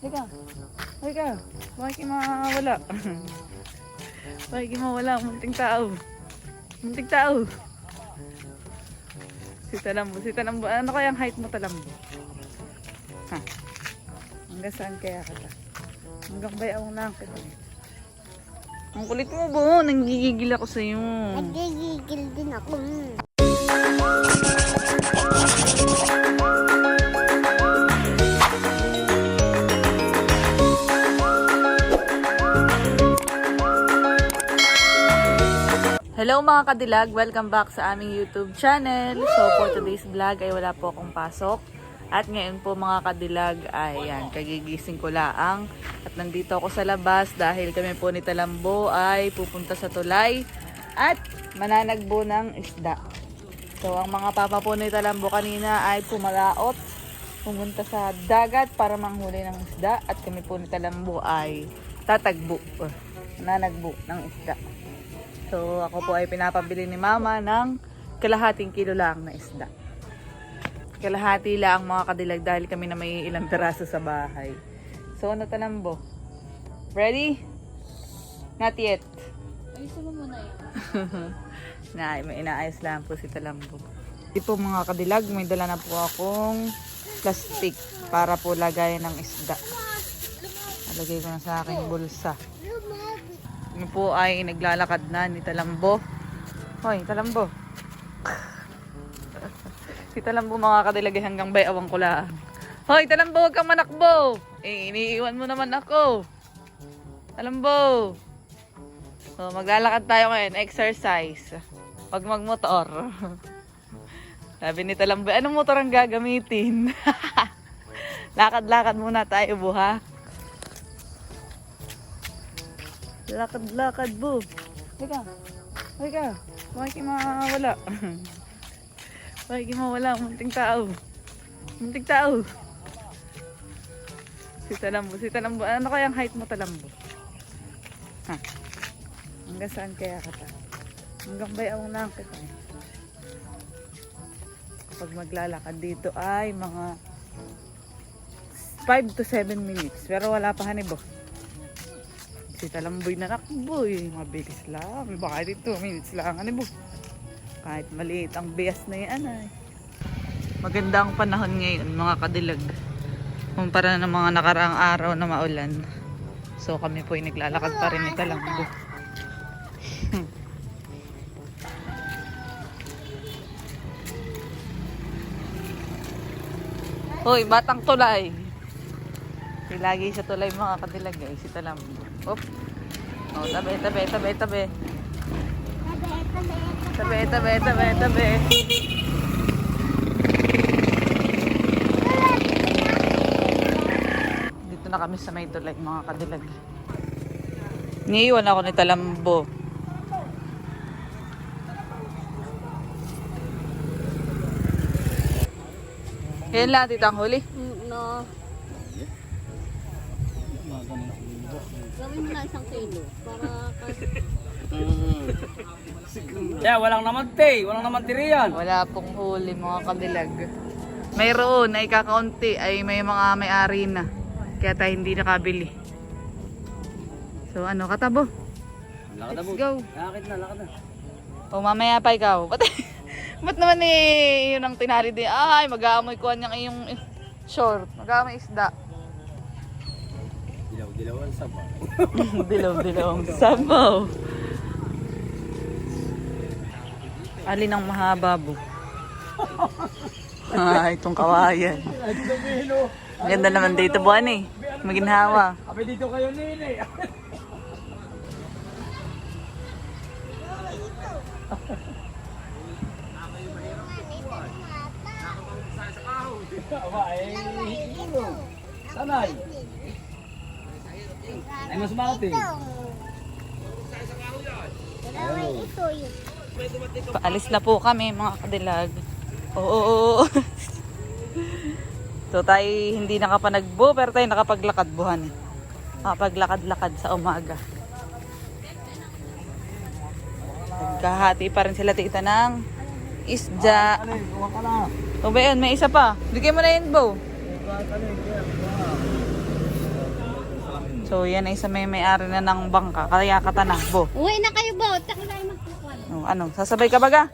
Halika. Halika. Bakit mawala? Bakit mawala? Munting tao. Munting tao. Si Talambo. Si Talambo. Ano kaya ang height mo, Talambo? Ha? Hanggang saan kaya ka ta? Hanggang bayawang lang kita. Ang kulit mo, Bo. Nanggigigil ako sa'yo. Nagigigil din ako. Hello mga kadilag, welcome back sa aming YouTube channel. So for today's vlog ay wala po akong pasok. At ngayon po mga kadilag ay yan, kagigising ko laang. At nandito ako sa labas dahil kami po ni Talambo ay pupunta sa tulay at mananagbo ng isda. So ang mga papa po ni Talambo kanina ay pumalaot, pumunta sa dagat para manghuli ng isda. At kami po ni Talambo ay tatagbo, or ng isda. So, ako po ay pinapabili ni mama ng kalahating kilo lang na isda. Kalahati lang mga kadilag dahil kami na may ilang piraso sa bahay. So, ano talambo? Ready? Not yet. Ayusin mo muna yun. na, may inaayos lang po si Talambo. Di po mga kadilag, may dala na po akong plastic para po lagayan ng isda. Nalagay ko na sa aking bulsa. Kami po ay naglalakad na ni Talambo. Hoy, Talambo. si Talambo mga kadilagay hanggang bayawang ko lang. Hoy, Talambo, huwag kang manakbo. Eh, iniiwan mo naman ako. Talambo. So, maglalakad tayo ngayon. Exercise. Huwag magmotor. Sabi ni Talambo, anong motor ang gagamitin? Lakad-lakad muna tayo, buha. Lakad-lakad, bu. Halika. Halika. Bakit kayo mawala? Bakit kayo mawala? Munting tao. Munting tao. Si Talambo. Si Talambo. Ano kaya ang height mo, Talambo? Ha? Hanggang saan kaya ka ta? Hanggang bayawang lang kita. Pag maglalakad dito ay mga 5 to 7 minutes. Pero wala pa hanibo. Si Talamboy na nakboy. Mabilis lang. Baka dito 2 minutes lang. Ano bo? Kahit maliit ang bias na yan ay. Maganda ang panahon ngayon mga kadilag. Kumpara ng mga nakaraang araw na maulan. So kami po ay naglalakad pa rin ni Talambo. Hoy, batang tulay. Lagi sa tulay mga kadilag eh, si Talambo. Op. Oh, tabi, tabi, tabi, tabi. Tabi, tabi, tabi, tabi. Dito na kami sa may tulay mga kadilag. Niiwan ako ni Talambo. Yan lang, titang huli. No. Gawin mo na isang kilo. Para kasi Yeah, walang naman te, walang naman tiri yan. Wala pong huli mga kadilag. Mayroon ay kakaunti ay may mga may-ari na. Kaya tayo hindi nakabili. So ano, katabo? Lakad na Let's go. Lakad na, lakad na. O mamaya pa ikaw. Ba't, ba't naman eh, yun ang tinali din? Ay, mag-aamoy ko niyang iyong short. Mag-aamoy isda. Dilaw, dilaw ang sabaw. Dilaw-dilaw ang sabaw. Alin ang mahababo? ah, itong kawayan. Ang ganda naman dito buwan eh. Maginhawa. Ape dito kayo nini. Aba, eh, hilo. Sanay. Mas ito yun. Paalis na po kami mga kadilag. Oo. so tayo hindi nakapanagbo pero tayo nakapaglakad buhan. Nakapaglakad-lakad sa umaga. Nagkahati pa rin sila tita ng isda. Ano, kuha ka na. O ba yun, may isa pa. Bigay mo na yun, Bo. Kuha. So, yan ay sa may may-ari na ng bangka. Kaya katanakbo. Uwi na kayo ba? Taka tayo magkukuhan. Oh, ano, sasabay ka baga?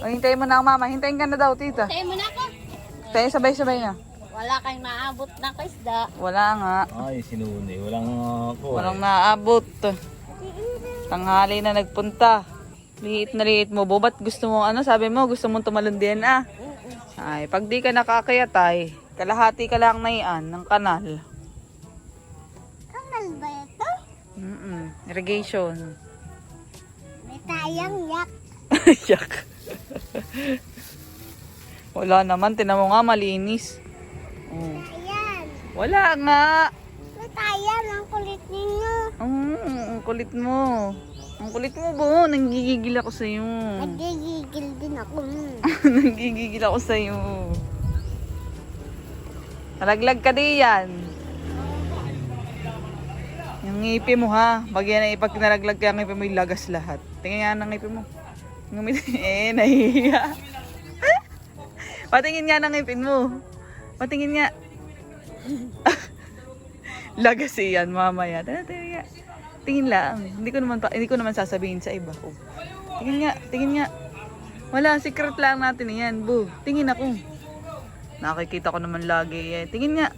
O, hintayin mo na ang mama. Hintayin ka na daw, tita. Tayo mo na ako. Tayo sabay-sabay na. Wala kayong maabot na isda. Wala nga. Ay, sinuni. Walang ako. Walang naabot. Tanghali na nagpunta. Liit na liit mo. Bo, ba't gusto mo, ano, sabi mo, gusto mong tumalundian ah. Ay, pag di ka nakakayat ay, kalahati ka lang na iyan ng kanal. Kanal ba ito? Mm Irrigation. May tayang yak. Yak. Wala naman, tinan mo nga, malinis. Oh. Ayan. Wala nga. May tayang. Ang kulit ninyo. Mm, ang kulit mo. Ang kulit mo, bo. Nanggigigil ako sa'yo. Nagigigil din ako. Nanggigigil ako sa'yo. Nalaglag ka di yan. Yung ngipi mo ha. Pag yan ay pag nalaglag ka ngipi mo, ilagas lahat. Tingnan nga ng ngipi mo. Ngumit eh, nahihiya. Patingin nga ng ngipin mo. Patingin nga. Lagas yan mamaya. Nga. Tingin lang. Hindi ko naman pa, hindi ko naman sasabihin sa iba. Oh. Tingin nga, tingin nga. Wala, secret lang natin yan, bu. Tingin ako. Nakikita ko naman lagi eh. Tingin nga.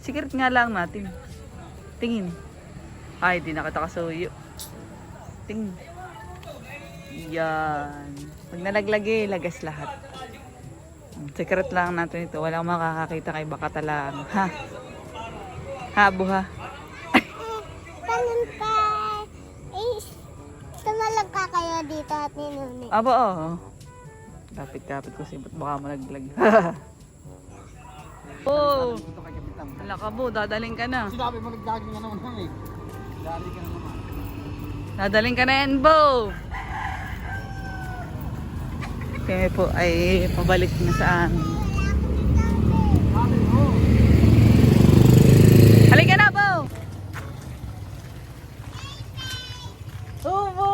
Secret nga lang natin. Tingin. Ay, di nakita kasuyo. Tingin. Yan. Pag nalaglagi, lagas lahat. Secret lang natin ito. Walang makakakita kay baka talang. Ha? Ha, buha. Tanong ka. Eh, tumalag ka kayo dito at ninuni. Aba, oo. Kapit-kapit ko sibot. Baka malaglag. oh! Wala ka bo, dadaling ka na. Sinabi mo nagdaging nga naman eh. Dali ka naman. Dadaling ka na yan, Bo! Kami po ay pabalik na sa amin. Halika na, Bo! Oh, Bo!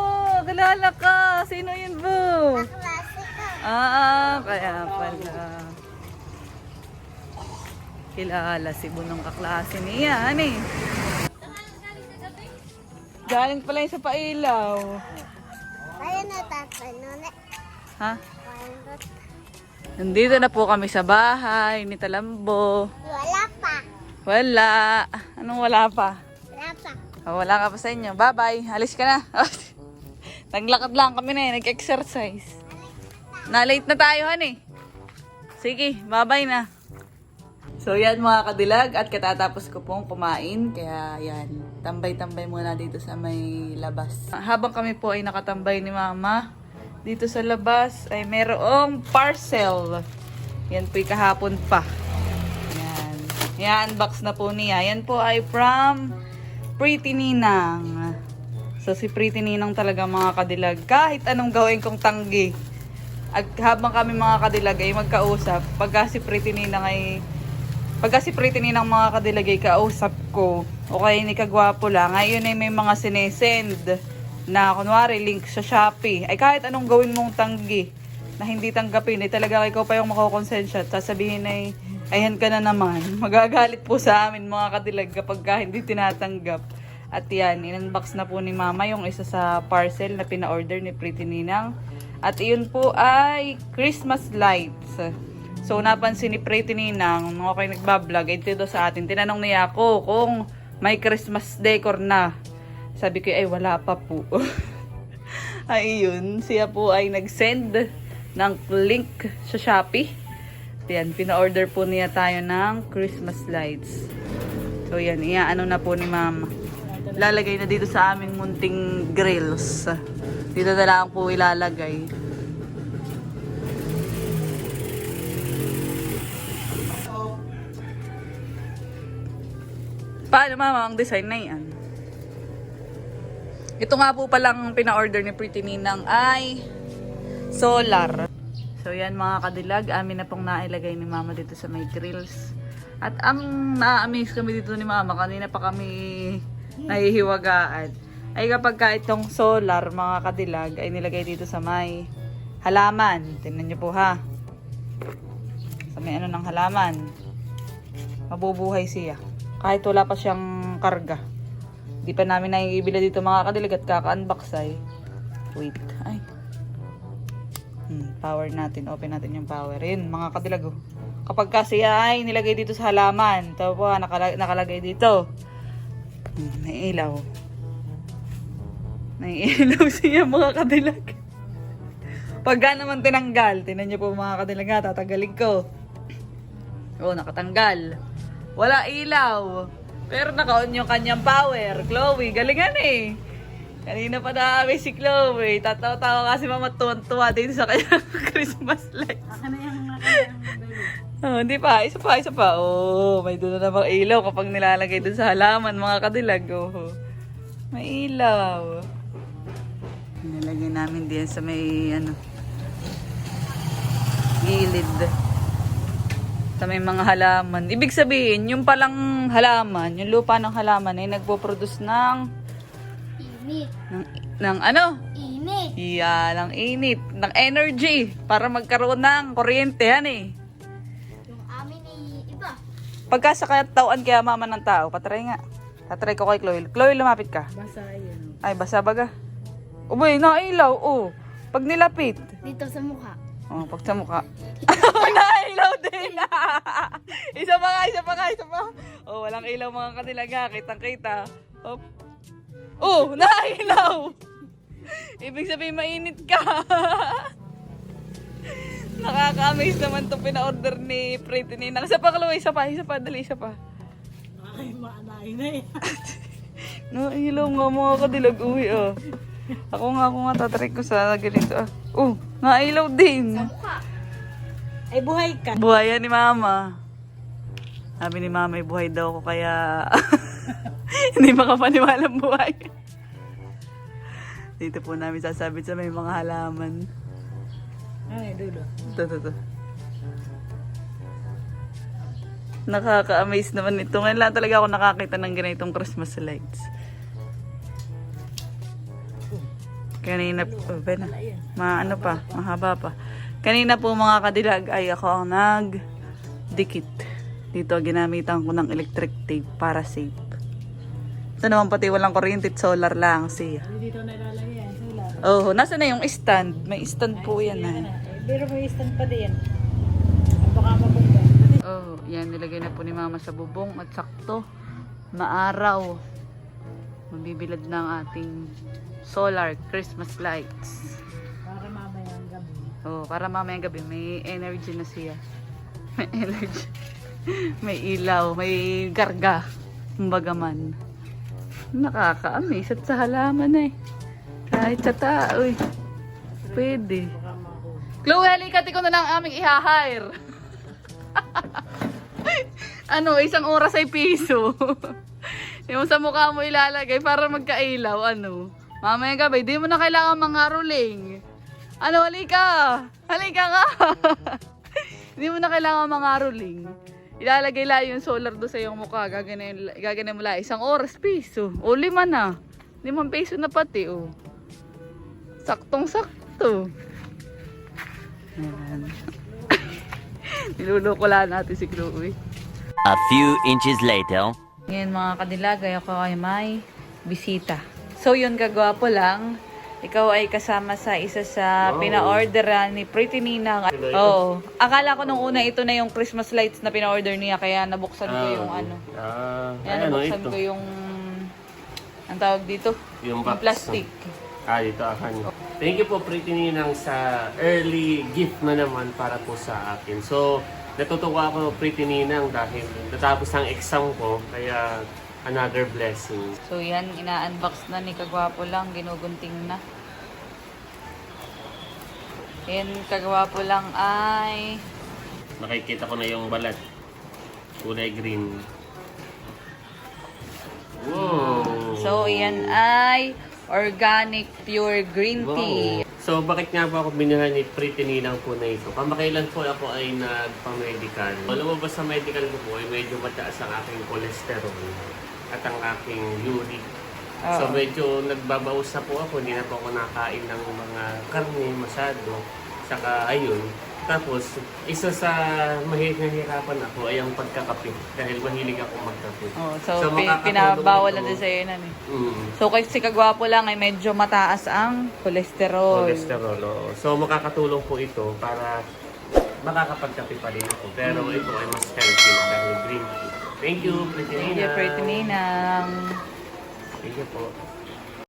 Kilala ka! Sino yun, Bo? Klase ka. Ah, kaya pala. Kilala si Bunong kaklase niya, ano eh. Galing pala yun sa pailaw. Kaya na tatay nune. Ha? Na Nandito na po kami sa bahay ni Talambo. Wala pa. Wala. Anong wala pa? Wala pa. Oh, wala ka pa sa inyo. Bye-bye. Alis ka na. Naglakad lang kami na eh. Nag-exercise. Na-late na tayo, honey. Sige, bye-bye na. So yan mga kadilag at katatapos ko pong kumain. Kaya yan, tambay-tambay muna dito sa may labas. Habang kami po ay nakatambay ni mama, dito sa labas ay merong parcel. Yan po'y kahapon pa. Yan. Yan-unbox na po niya. Yan po ay from Pretty Ninang. So si Pretty Ninang talaga mga kadilag. Kahit anong gawin kong tanggi. At habang kami mga kadilag ay magkausap, pagka si Pretty Ninang ay Pagka si Pretty Ninang mga kadilag ay kausap ko, o kaya ni Kagwapo lang, ngayon ay may mga sinesend na kunwari link sa Shopee. Ay kahit anong gawin mong tanggi na hindi tanggapin, ay talaga ikaw pa yung makukonsensya at sasabihin ay ayan ka na naman. Magagalit po sa amin mga kadilag kapag ka hindi tinatanggap. At yan, in-unbox na po ni Mama yung isa sa parcel na pina-order ni Pretty Ninang. At iyon po ay Christmas lights. So, napansin ni Pretty Ninang, nung ako ay nagbablog, ay dito sa atin, tinanong niya ako kung may Christmas decor na. Sabi ko, ay wala pa po. ay yun, siya po ay nag-send ng link sa Shopee. Yan, pina-order po niya tayo ng Christmas lights. So yan, iaano na po ni Mama. Lalagay na dito sa aming munting grills. Dito na lang po ilalagay. Paano mama ang design na yan? Ito nga po palang pina-order ni Pretty Ninang ay solar. So yan mga kadilag, amin na pong nailagay ni mama dito sa may grills. At ang na-amaze kami dito ni mama, kanina pa kami nahihiwagaan. Ay kapag ka itong solar mga kadilag ay nilagay dito sa may halaman. Tingnan niyo po ha. Sa may ano ng halaman. Mabubuhay siya. Kahit wala pa siyang karga. Di pa namin naiibila dito mga kadilag at kaka-unbox ay. Wait. Ay. Hmm, power natin. Open natin yung power. Yun, mga kadilag. oh. Kapag kasi ay nilagay dito sa halaman. Ito po, nakala- nakalagay dito. Hmm, may ilaw. May ilaw siya mga kadilag. Pagka naman tinanggal, tinan niyo po mga kadilag ha, tatagalin ko. Oh, nakatanggal. Wala ilaw. Pero naka-on yung kanyang power. Chloe, galingan eh. Kanina pa na si Chloe. Tatawa-tawa kasi mama tuwan-tuwa dito sa kanyang Christmas light. Oh, hindi pa. Isa pa, isa pa. Oh, may doon na namang ilaw kapag nilalagay doon sa halaman, mga kadilag. Oh. May ilaw. Nilagay namin din sa may, ano, gilid. Sa may mga halaman. Ibig sabihin, yung palang halaman, yung lupa ng halaman ay nagpo-produce ng, Init. ng, ng ano? Init. Iya, ng init, ng energy para magkaroon ng kuryente, yan eh. Yung amin ay iba. Pagka sa katawan kaya mama ng tao, patry nga. Tatry ko kay Chloe. Chloe, lumapit ka. Basa yun. Ay, basa baga. Uboy, nailaw. Oh. Pag nilapit. Dito sa mukha. Oh, pag sa mukha. nailaw din. isa pa nga, isa pa nga, isa pa. Oh, walang ilaw mga kanilaga. Kitang kita. Hop. Oh, nailaw. Ibig sabihin, mainit ka. Nakaka-amaze naman itong pina-order ni Pretty Ninang. Isa pa, Chloe. Isa pa, isa pa. Dali, isa pa. Ay, maanayin na eh. Nailaw nga mga kadilag. Uy, ah. Ako nga, ako nga, tatry ko sa ganito. Ah. Oh, nailaw din. Mukha. Ay, buhay ka. Buhayan ni Mama. Sabi ni Mama, "May buhay daw ko kaya hindi makapaniwalang buhay. Dito po namin sasabit sa may mga halaman. Ay, dulo. Ito, ito, ito. Nakaka-amaze naman ito. Ngayon lang talaga ako nakakita ng ganitong Christmas lights. Kanina po, na? Ma, ano pa, mahaba pa. Kanina po mga kadilag ay ako ang nag-dikit. Dito ginamitan ko ng electric tape para safe. Ito naman pati walang kuryente, solar lang siya. Dito na ilalagay yan. Sulat. Oh, nasa na yung stand? May stand po yan. Eh, Pero may stand pa din. Baka mabungga. Oh, yan nilagay na po ni Mama sa bubong at sakto maaraw. Mabibilad ng ating solar Christmas lights. Para mamaya ang gabi. Oh, para mamayang gabi may energy na siya. May energy. may ilaw, may garga. Kumbaga man. Nakaka-amaze at sa halaman eh. Kahit sa tao eh. Pwede. Chloe, halika ko na lang aming i-hire. ano, isang oras ay piso. yung sa mukha mo ilalagay para magkailaw, ano. Mamaya gabi, di mo na kailangan mga ruling. Ano, halika. Halika nga. Hindi mo na kailangan mga ruling. Ilalagay lang yung solar do sa iyong mukha. Gaganin, gaganin mo lang. Isang oras, piso. O, lima na. Limang piso na pati, oh. Saktong-sakto. Ayan. Niluloko lang natin si Chloe. A few inches later. Ngayon mga kadilagay, ako ay may bisita. So yun, kagwapo lang. Ikaw ay kasama sa isa sa pina-orderan ni Pretty Ninang. Oo. Akala ko nung una ito na yung Christmas lights na pina-order niya, kaya nabuksan ko yung ano. Ah, Kaya ano nabuksan ito? ko yung... Ang tawag dito? Yung Yung plastic. Ah, dito akan. Thank you po Pretty Ninang sa early gift na naman para po sa akin. So, natutuwa ako Pretty Ninang dahil natapos ang exam ko, kaya another blessing. So yan, ina-unbox na ni Kagwapo lang, ginugunting na. Yan, Kagwapo lang ay... Nakikita ko na yung balat. Kulay green. Wow! So, yan ay organic pure green tea. Wow. So, bakit nga ba ako binilhan ni Pretty Ninang po na ito? Kamakailan po ako ay nagpa-medical. Lumabas sa medical ko po ay medyo mataas ang aking cholesterol at ang aking uric. So, Oo. medyo nagbabawas na po ako. Hindi na po ako nakain ng mga karne masyado. Saka, ayun, Tapos, isa sa mahihirapan ako ay ang pagkakape dahil mahilig ako magkape. Oh, so, pi- makakatulong pinabawal na din sa'yo nan eh. Mm. So, kasi kagwapo lang ay medyo mataas ang cholesterol. cholesterol. oo. So makakatulong po ito para makakapagkape pa rin ako. Pero ito ay mas healthy dahil green tea. Thank you, Pretty Thank Nina. you, Pretty Ninang. Thank you po.